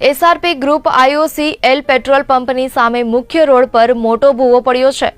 SRP group IOC L petrol પંપની સામે મુખ્ય રોડ પર મોટો ભૂવો પડ્યો છે.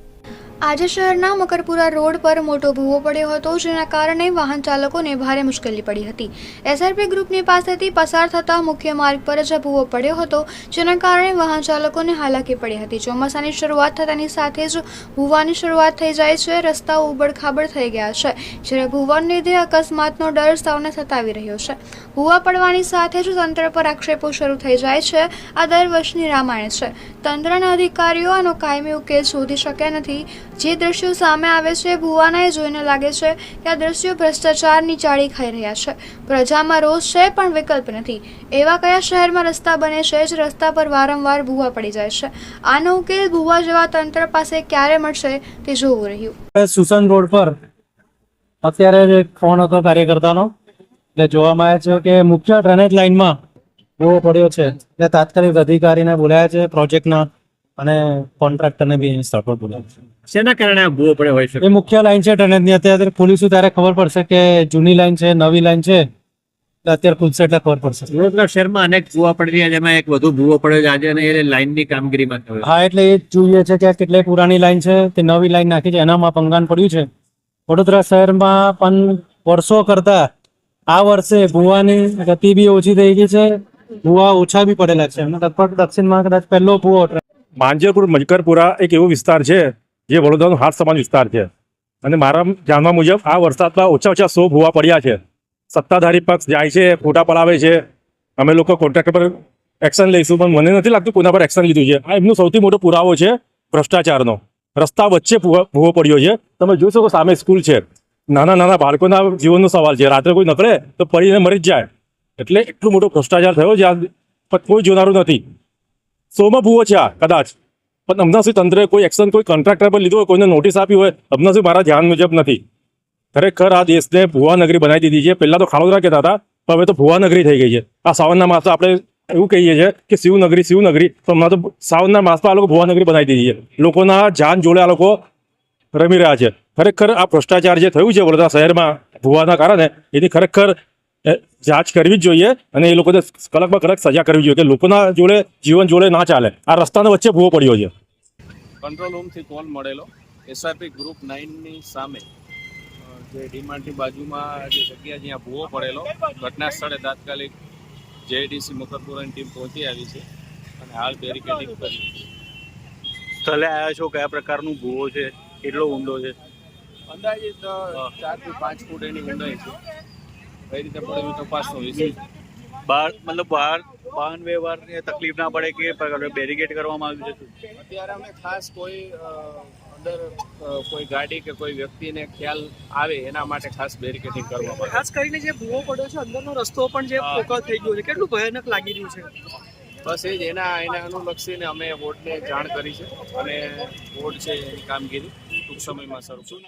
આજે શહેરના મકરપુરા રોડ પર મોટો ભૂવો પડ્યો હતો, જેના કારણે વાહન ચાલકોને ભારે મુશ્કેલી પડી હતી. એસઆરપી ગ્રુપની પાસેથી પસાર થતા મુખ્ય માર્ગ પર જ ભૂવો પડ્યો હતો, જેના કારણે વાહન ચાલકોને હાલાકી પડી હતી. ચોમાસાની શરૂઆત થતાની સાથે જ ભૂવાની શરૂઆત થઈ જાય છે, રસ્તાઓ ઉબડખાબડ થઈ ગયા છે, જ્યારે ભૂવાને લીધે અકસ્માતનો ડર સૌને સતાવી રહ્યો છે. ભૂવા પડવાની સાથે જ તંત્ર પર આક્ષેપો શરૂ થઈ જાય છે, આ દર વર્ષની રામાયણ છે. તંત્રના અધિકારીઓ આનો કાયમી ઉકેલ શોધી શક્યા નથી. જે દ્રશ્યો સામે આવે છે, ભુવાનાએ જોઈને લાગે છે કે આ દ્રશ્યો ભ્રષ્ટાચારની ચાળી ખાઈ રહ્યા છે. પ્રજામાં રોષ છે, પણ વિકલ્પ નથી. એવા કયા શહેરમાં રસ્તા બને છે, જ રસ્તા પર વારંવાર ભૂવા પડી જાય છે? આનો ઉકેલ ભુવા જેવા તંત્ર પાસે ક્યારે મળશે, તે જોવું રહ્યું. સુસન રોડ પર અત્યારે ફોન હતો કાર્યકર્તાનો? એટલે જોવામાં આવે છે કે મુખ્ય ડ્રેનેજ લાઇનમાં ભૂવો પડ્યો છે. એટલે તાત્કાલિક અધિકારીને બોલાયા છે પ્રોજેક્ટના અને કોન્ટ્રાક્ટરને બી સ્થળ પર બોલાવ્યા છે શેના કારણે આ ભૂવો પડે હોય છે એ મુખ્ય લાઈન છે ટનેજની અત્યારે ખોલીશું ત્યારે ખબર પડશે કે જૂની લાઈન છે નવી લાઈન છે. અત્યારે ખુલશે એટલે ખબર પડશે. વડોદરા શહેરમાં અનેક ભૂવા પડી રહ્યા છે. એમાં એક વધુ ભૂવો પડ્યો છે. આજે અને એ લાઈનની કામગીરીમાં થયો હા એટલે એ જોઈએ છે કે કેટલી પુરાની લાઈન છે તે નવી લાઈન નાખી છે. એનામાં પંગાન પડ્યું છે. વડોદરા શહેરમાં પણ વર્ષો કરતા આ વર્ષે ભૂવાની ગતિ બી ઓછી થઈ ગઈ છે. ભૂવા ઓછા બી પડેલા છે. લગભગ દક્ષિણમાં કદાચ પહેલો ભૂવો માંજરપુર, મજકરપુરા એક એવો વિસ્તાર છે જે વડોદરાનો હાથ સમાન વિસ્તાર છે. અને મારા જાણવા મુજબ આ વરસાદમાં ઓછા ઓછા સો ભૂવા પડ્યા છે. સત્તાધારી પક્ષ જાય છે, ફોટા પડાવે છે. અમે લોકો કોન્ટ્રાક્ટર પર એક્શન લઈશું, પણ મને નથી લાગતું કોના પર એક્શન લીધું છે. આ એમનો સૌથી મોટો પુરાવો છે ભ્રષ્ટાચારનો. રસ્તા વચ્ચે ભૂવો પડ્યો છે. તમે જોઈ શકો સામે સ્કૂલ છે. નાના નાના બાળકોના જીવનનો સવાલ છે. રાત્રે કોઈ નકળે તો પડીને મરી જ જાય. એટલે એટલો મોટો ભ્રષ્ટાચાર થયો છે. આ કોઈ જોનારું નથી. સોમાં ભૂવો છે આ, કદાચ. પણ હમણાં સુધી તંત્રે કોઈ એક્શન કોઈ કોન્ટ્રાક્ટર પર લીધું હોય, કોઈને નોટિસ આપી હોય હમણાં સુધી મારા ધ્યાન મુજબ નથી. ખરેખર આ દેશને ભુવા નગરી બનાવી દીધી છે. પહેલાં તો ખાડોદરા કહેતા હતા, પણ હવે તો ભુવા નગરી થઈ ગઈ છે. આ સાવનના માસમાં આપણે એવું કહીએ છીએ કે શિવનગરી શિવનગરી તો હમણાં તો સાવનના માસમાં આ લોકો ભુવા નગરી બનાવી દીધી છે. લોકોના જાન જોડે આ લોકો રમી રહ્યા છે. ખરેખર આ ભ્રષ્ટાચાર જે થયું છે વડોદરા શહેરમાં ભુવાના કારણે, એની ખરેખર જાંચ કરવી જ જોઈએ અને એ લોકોને કડકમાં કડક સજા કરવી જોઈએ કે લોકોના જોડે જીવન જોડે ના ચાલે. આ રસ્તાના વચ્ચે ભૂવો પડ્યો છે. કંટ્રોલ રૂમથી કોલ મળેલો. એસઆરપી ગ્રુપ નાઇનની સામે જે ડીમાર્ટની બાજુમાં જે જગ્યા જ્યાં ભૂવો પડેલો. ઘટના સ્થળે તાત્કાલિક જેડીસી મકરપુરાની ટીમ પહોંચી આવી છે અને હાલ બેરિકેડિંગ કરી છે. સ્થળે આવ્યા છો? કયા પ્રકારનું ભૂવો છે? કેટલો ઊંડો છે? અંદાજિત ચારથી પાંચ ફૂટ એની ઊંડાઈ છે. કઈ રીતે પડેલું તપાસનો વિષય છે. બહાર મતલબ બહાર વાહન વ્યવહારને તકલીફ ના પડે કે બેરિકેડ કરવામાં આવ્યું છે? અત્યારે અમે ખાસ કોઈ અંદર કોઈ ગાડી કે કોઈ વ્યક્તિને ખ્યાલ આવે એના માટે ખાસ બેરિકેડિંગ કરવામાં ખાસ કરીને જે ભૂવો પડ્યો છે અંદરનો રસ્તો પણ જે. પોકળ થઈ ગયો છે કેટલું ભયાનક લાગી રહ્યું છે બસ એ જ એના એના અનુલક્ષીને અમે બોર્ડને જાણ કરી છે અને બોર્ડ છે એની કામગીરી ટૂંક સમયમાં શરૂ